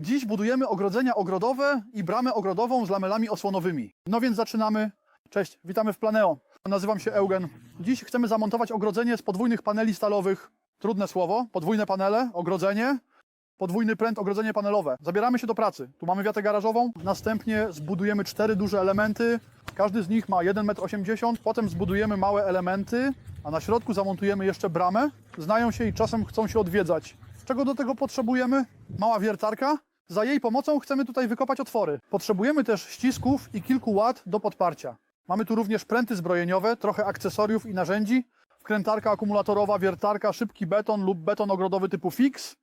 Dziś budujemy ogrodzenia ogrodowe i bramę ogrodową z lamelami osłonowymi. No więc zaczynamy. Cześć, witamy w Planeo. Nazywam się Eugen. Dziś chcemy zamontować ogrodzenie z podwójnych paneli stalowych. Trudne słowo, podwójne panele, ogrodzenie, podwójny pręt, ogrodzenie panelowe. Zabieramy się do pracy. Tu mamy wiatę garażową, następnie zbudujemy cztery duże elementy. Każdy z nich ma 1,80 m, potem zbudujemy małe elementy, a na środku zamontujemy jeszcze bramę. Znają się i czasem chcą się odwiedzać. Czego do tego potrzebujemy? Mała wiertarka. Za jej pomocą chcemy tutaj wykopać otwory. Potrzebujemy też ścisków i kilku ład do podparcia. Mamy tu również pręty zbrojeniowe, trochę akcesoriów i narzędzi, wkrętarka akumulatorowa, wiertarka, szybki beton lub beton ogrodowy typu fix.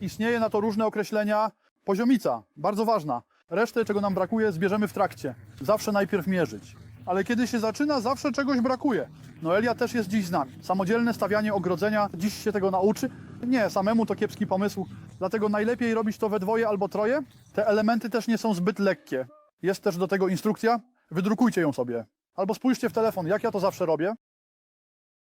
Istnieje na to różne określenia. Poziomica, bardzo ważna. Resztę, czego nam brakuje, zbierzemy w trakcie. Zawsze najpierw mierzyć. Ale kiedy się zaczyna, zawsze czegoś brakuje. Noelia też jest dziś z nami. Samodzielne stawianie ogrodzenia, dziś się tego nauczy. Nie, samemu to kiepski pomysł. Dlatego najlepiej robić to we dwoje albo troje. Te elementy też nie są zbyt lekkie. Jest też do tego instrukcja. Wydrukujcie ją sobie. Albo spójrzcie w telefon, jak ja to zawsze robię.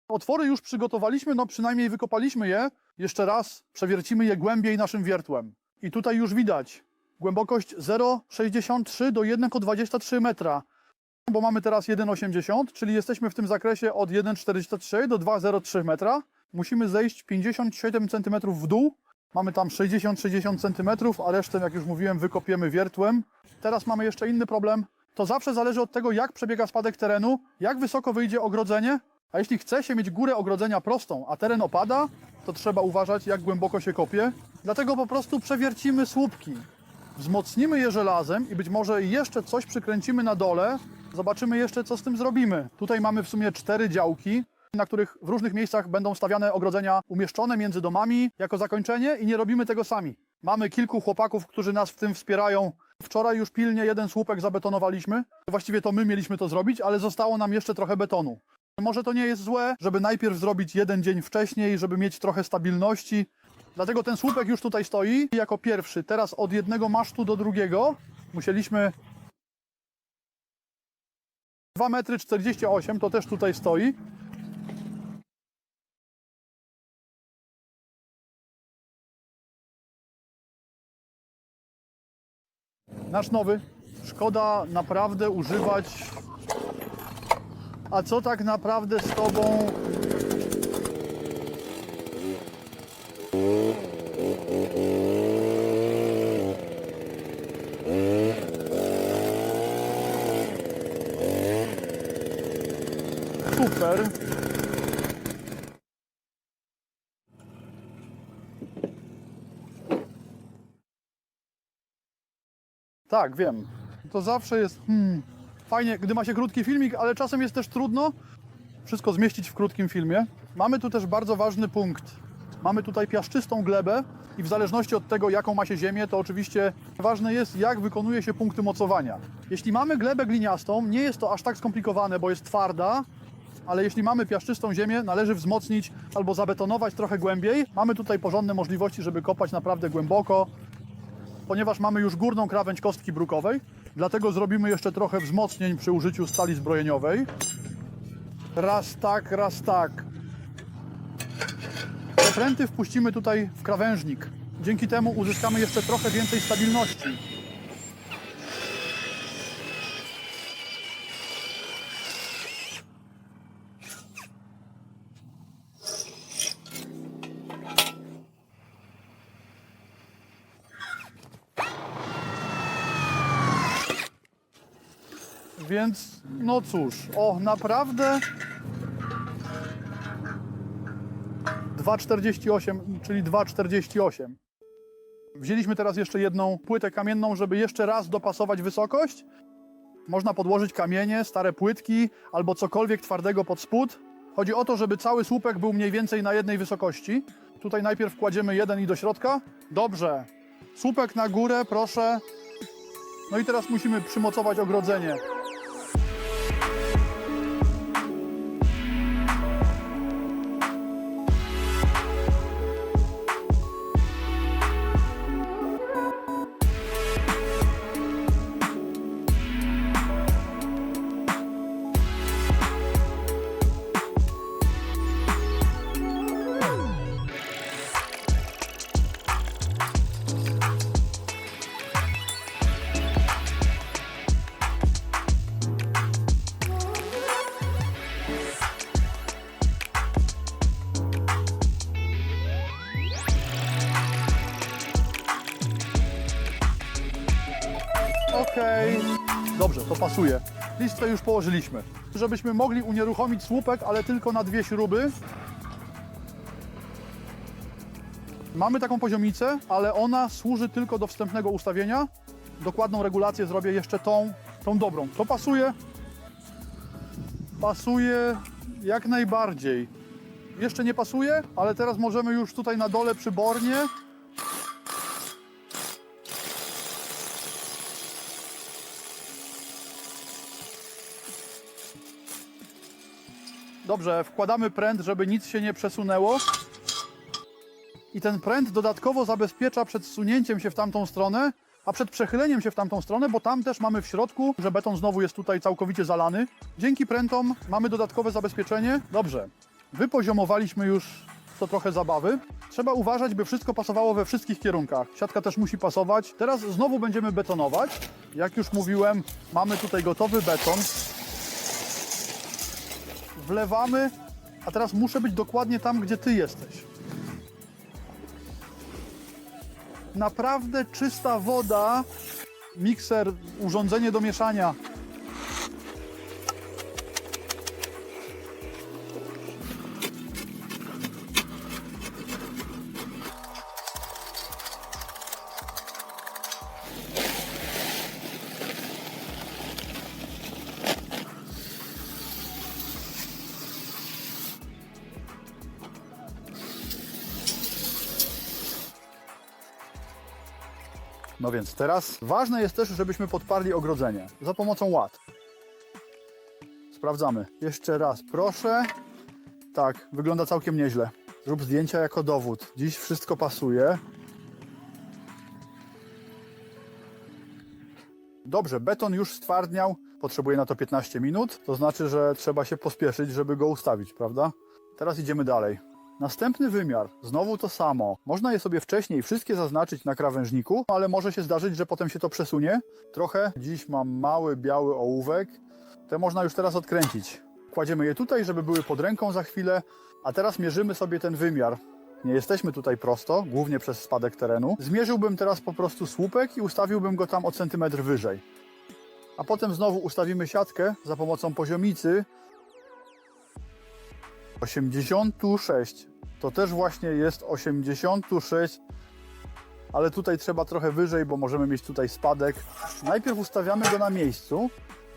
Otwory już przygotowaliśmy, no przynajmniej wykopaliśmy je. Jeszcze raz przewiercimy je głębiej naszym wiertłem. I tutaj już widać głębokość 0,63 do 1,23 metra. Bo mamy teraz 1,80, czyli jesteśmy w tym zakresie od 1,43 do 2,03 metra. Musimy zejść 57 cm w dół. Mamy tam 60-60 cm, a resztę, jak już mówiłem, wykopiemy wiertłem. Teraz mamy jeszcze inny problem. To zawsze zależy od tego, jak przebiega spadek terenu, jak wysoko wyjdzie ogrodzenie. A jeśli chce się mieć górę ogrodzenia prostą, a teren opada, to trzeba uważać, jak głęboko się kopie. Dlatego po prostu przewiercimy słupki. Wzmocnimy je żelazem i być może jeszcze coś przykręcimy na dole. Zobaczymy jeszcze, co z tym zrobimy. Tutaj mamy w sumie cztery działki, na których w różnych miejscach będą stawiane ogrodzenia umieszczone między domami jako zakończenie i nie robimy tego sami. Mamy kilku chłopaków, którzy nas w tym wspierają. Wczoraj już pilnie jeden słupek zabetonowaliśmy. Właściwie to my mieliśmy to zrobić, ale zostało nam jeszcze trochę betonu. Może to nie jest złe, żeby najpierw zrobić jeden dzień wcześniej, żeby mieć trochę stabilności. Dlatego ten słupek już tutaj stoi jako pierwszy. Teraz od jednego masztu do drugiego musieliśmy 2 metry 48 to też tutaj stoi. Nasz nowy. Szkoda naprawdę używać. A co tak naprawdę z tobą? Tak, wiem. To zawsze jest hmm, fajnie, gdy ma się krótki filmik, ale czasem jest też trudno wszystko zmieścić w krótkim filmie. Mamy tu też bardzo ważny punkt. Mamy tutaj piaszczystą glebę i w zależności od tego, jaką ma się ziemię, to oczywiście ważne jest, jak wykonuje się punkty mocowania. Jeśli mamy glebę gliniastą, nie jest to aż tak skomplikowane, bo jest twarda, ale jeśli mamy piaszczystą ziemię, należy wzmocnić albo zabetonować trochę głębiej. Mamy tutaj porządne możliwości, żeby kopać naprawdę głęboko, ponieważ mamy już górną krawędź kostki brukowej, dlatego zrobimy jeszcze trochę wzmocnień przy użyciu stali zbrojeniowej. Raz tak, raz tak. Pręty wpuścimy tutaj w krawężnik. Dzięki temu uzyskamy jeszcze trochę więcej stabilności. Więc no cóż, o naprawdę 2,48, czyli 2,48. Wzięliśmy teraz jeszcze jedną płytę kamienną, żeby jeszcze raz dopasować wysokość. Można podłożyć kamienie, stare płytki albo cokolwiek twardego pod spód. Chodzi o to, żeby cały słupek był mniej więcej na jednej wysokości. Tutaj najpierw kładziemy jeden i do środka. Dobrze. Słupek na górę, proszę. No i teraz musimy przymocować ogrodzenie. Okej. Dobrze, to pasuje. Listwę już położyliśmy. Żebyśmy mogli unieruchomić słupek, ale tylko na dwie śruby. Mamy taką poziomicę, ale ona służy tylko do wstępnego ustawienia. Dokładną regulację zrobię jeszcze tą, tą dobrą. To pasuje. Pasuje jak najbardziej. Jeszcze nie pasuje, ale teraz możemy już tutaj na dole przy bornie Dobrze, wkładamy pręt, żeby nic się nie przesunęło. I ten pręt dodatkowo zabezpiecza przed sunięciem się w tamtą stronę, a przed przechyleniem się w tamtą stronę, bo tam też mamy w środku, że beton znowu jest tutaj całkowicie zalany. Dzięki prętom mamy dodatkowe zabezpieczenie. Dobrze, wypoziomowaliśmy już to trochę zabawy. Trzeba uważać, by wszystko pasowało we wszystkich kierunkach. Siatka też musi pasować. Teraz znowu będziemy betonować. Jak już mówiłem, mamy tutaj gotowy beton wlewamy, a teraz muszę być dokładnie tam, gdzie ty jesteś. Naprawdę czysta woda, mikser, urządzenie do mieszania. No więc teraz ważne jest też, żebyśmy podparli ogrodzenie za pomocą ład. Sprawdzamy. Jeszcze raz, proszę. Tak, wygląda całkiem nieźle. Zrób zdjęcia jako dowód. Dziś wszystko pasuje. Dobrze, beton już stwardniał. Potrzebuje na to 15 minut. To znaczy, że trzeba się pospieszyć, żeby go ustawić, prawda? Teraz idziemy dalej. Następny wymiar, znowu to samo. Można je sobie wcześniej wszystkie zaznaczyć na krawężniku, ale może się zdarzyć, że potem się to przesunie. Trochę. Dziś mam mały, biały ołówek. Te można już teraz odkręcić. Kładziemy je tutaj, żeby były pod ręką za chwilę, a teraz mierzymy sobie ten wymiar. Nie jesteśmy tutaj prosto, głównie przez spadek terenu. Zmierzyłbym teraz po prostu słupek i ustawiłbym go tam o centymetr wyżej. A potem znowu ustawimy siatkę za pomocą poziomicy 86. To też właśnie jest 86, ale tutaj trzeba trochę wyżej, bo możemy mieć tutaj spadek. Najpierw ustawiamy go na miejscu.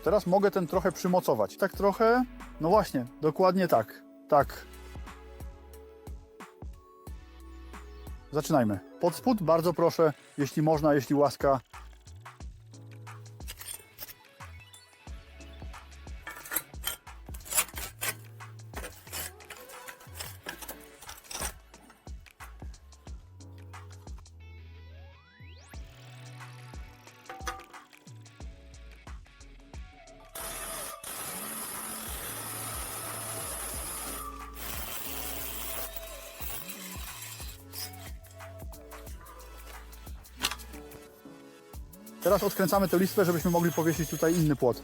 Teraz mogę ten trochę przymocować. Tak trochę, no właśnie, dokładnie tak. Tak. Zaczynajmy. Pod spód bardzo proszę, jeśli można, jeśli łaska, Teraz odkręcamy tę listwę, żebyśmy mogli powiesić tutaj inny płot.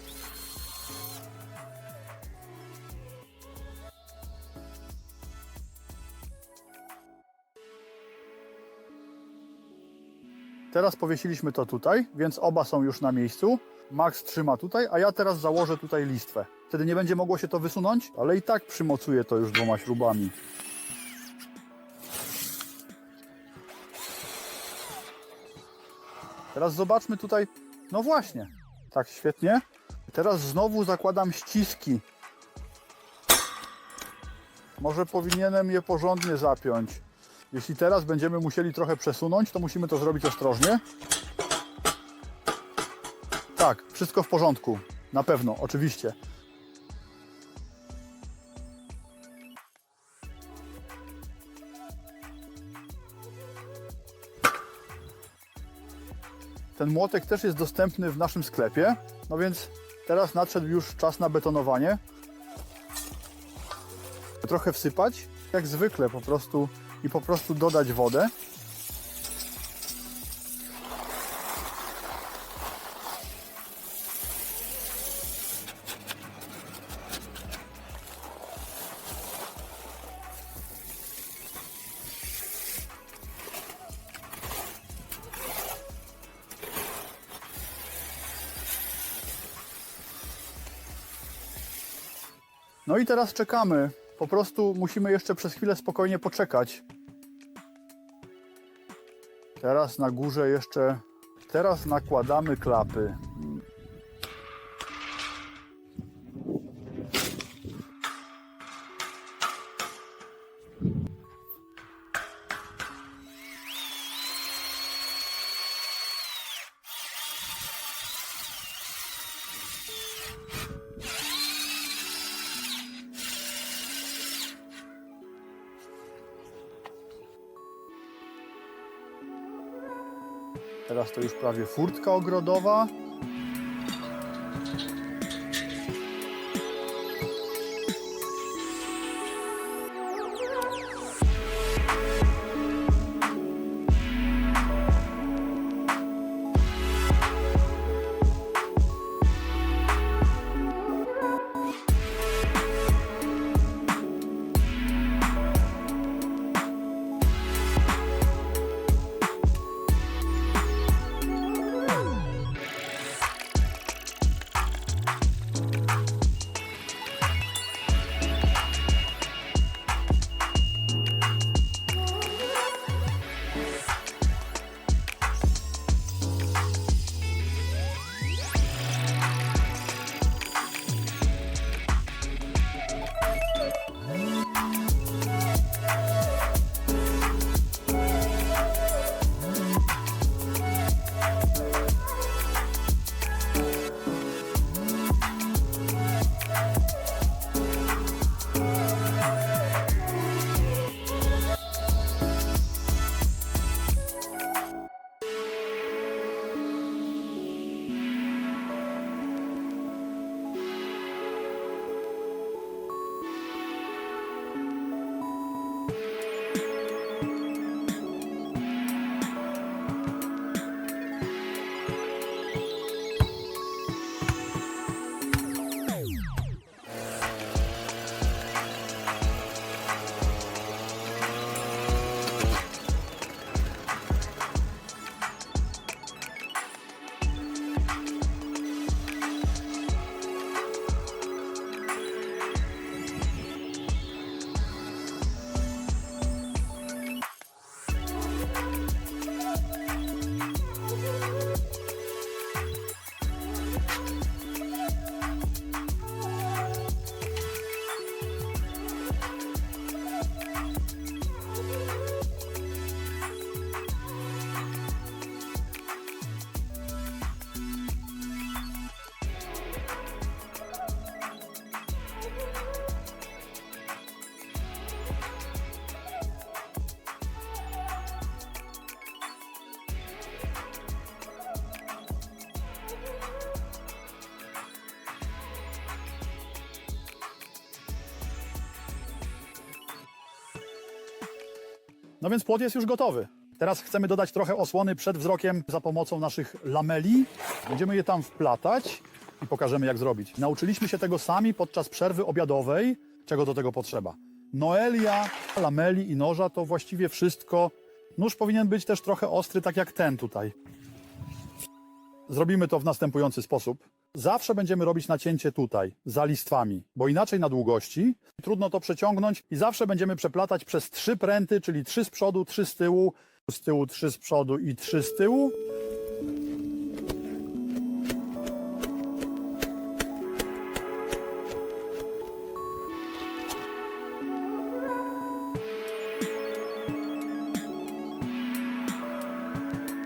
Teraz powiesiliśmy to tutaj, więc oba są już na miejscu. Max trzyma tutaj, a ja teraz założę tutaj listwę. Wtedy nie będzie mogło się to wysunąć, ale i tak przymocuję to już dwoma śrubami. Teraz zobaczmy tutaj. No właśnie. Tak, świetnie. Teraz znowu zakładam ściski. Może powinienem je porządnie zapiąć. Jeśli teraz będziemy musieli trochę przesunąć, to musimy to zrobić ostrożnie. Tak, wszystko w porządku. Na pewno, oczywiście. Ten młotek też jest dostępny w naszym sklepie. No więc teraz nadszedł już czas na betonowanie. Trochę wsypać, jak zwykle po prostu i po prostu dodać wodę. No i teraz czekamy. Po prostu musimy jeszcze przez chwilę spokojnie poczekać. Teraz na górze jeszcze. Teraz nakładamy klapy. To już prawie furtka ogrodowa. No więc płot jest już gotowy. Teraz chcemy dodać trochę osłony przed wzrokiem za pomocą naszych lameli. Będziemy je tam wplatać i pokażemy jak zrobić. Nauczyliśmy się tego sami podczas przerwy obiadowej. Czego do tego potrzeba? Noelia, lameli i noża to właściwie wszystko. Nóż powinien być też trochę ostry, tak jak ten tutaj. Zrobimy to w następujący sposób. Zawsze będziemy robić nacięcie tutaj, za listwami, bo inaczej na długości trudno to przeciągnąć i zawsze będziemy przeplatać przez trzy pręty, czyli trzy z przodu, trzy z tyłu, z tyłu trzy z przodu i trzy z tyłu.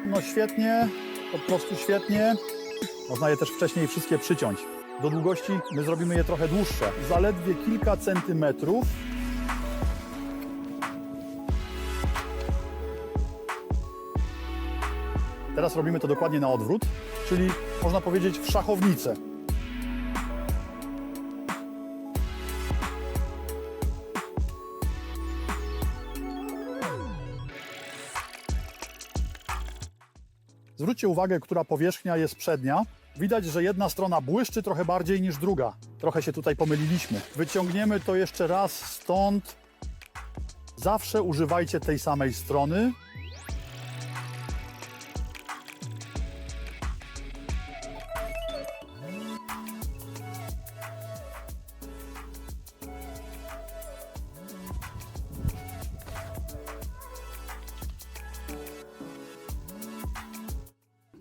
No świetnie, po prostu świetnie. Można je też wcześniej wszystkie przyciąć. Do długości my zrobimy je trochę dłuższe, zaledwie kilka centymetrów. Teraz robimy to dokładnie na odwrót, czyli można powiedzieć w szachownicę. Zwróćcie uwagę, która powierzchnia jest przednia. Widać, że jedna strona błyszczy trochę bardziej niż druga. Trochę się tutaj pomyliliśmy. Wyciągniemy to jeszcze raz stąd. Zawsze używajcie tej samej strony.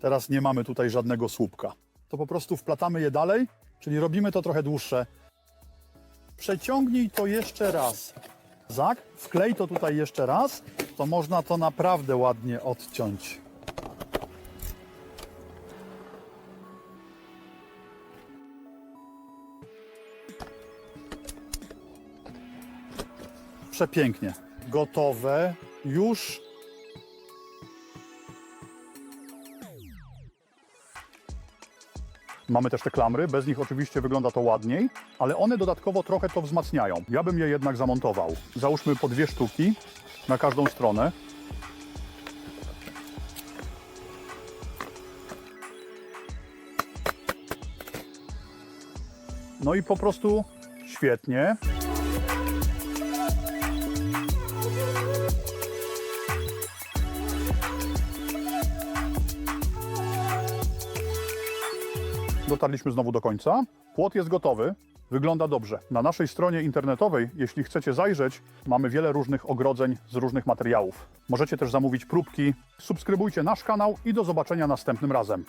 Teraz nie mamy tutaj żadnego słupka. To po prostu wplatamy je dalej, czyli robimy to trochę dłuższe. Przeciągnij to jeszcze raz. Zak, wklej to tutaj jeszcze raz, to można to naprawdę ładnie odciąć. Przepięknie. Gotowe. Już Mamy też te klamry, bez nich oczywiście wygląda to ładniej, ale one dodatkowo trochę to wzmacniają. Ja bym je jednak zamontował. Załóżmy po dwie sztuki na każdą stronę. No i po prostu świetnie. Dotarliśmy znowu do końca. Płot jest gotowy. Wygląda dobrze. Na naszej stronie internetowej, jeśli chcecie zajrzeć, mamy wiele różnych ogrodzeń z różnych materiałów. Możecie też zamówić próbki. Subskrybujcie nasz kanał i do zobaczenia następnym razem.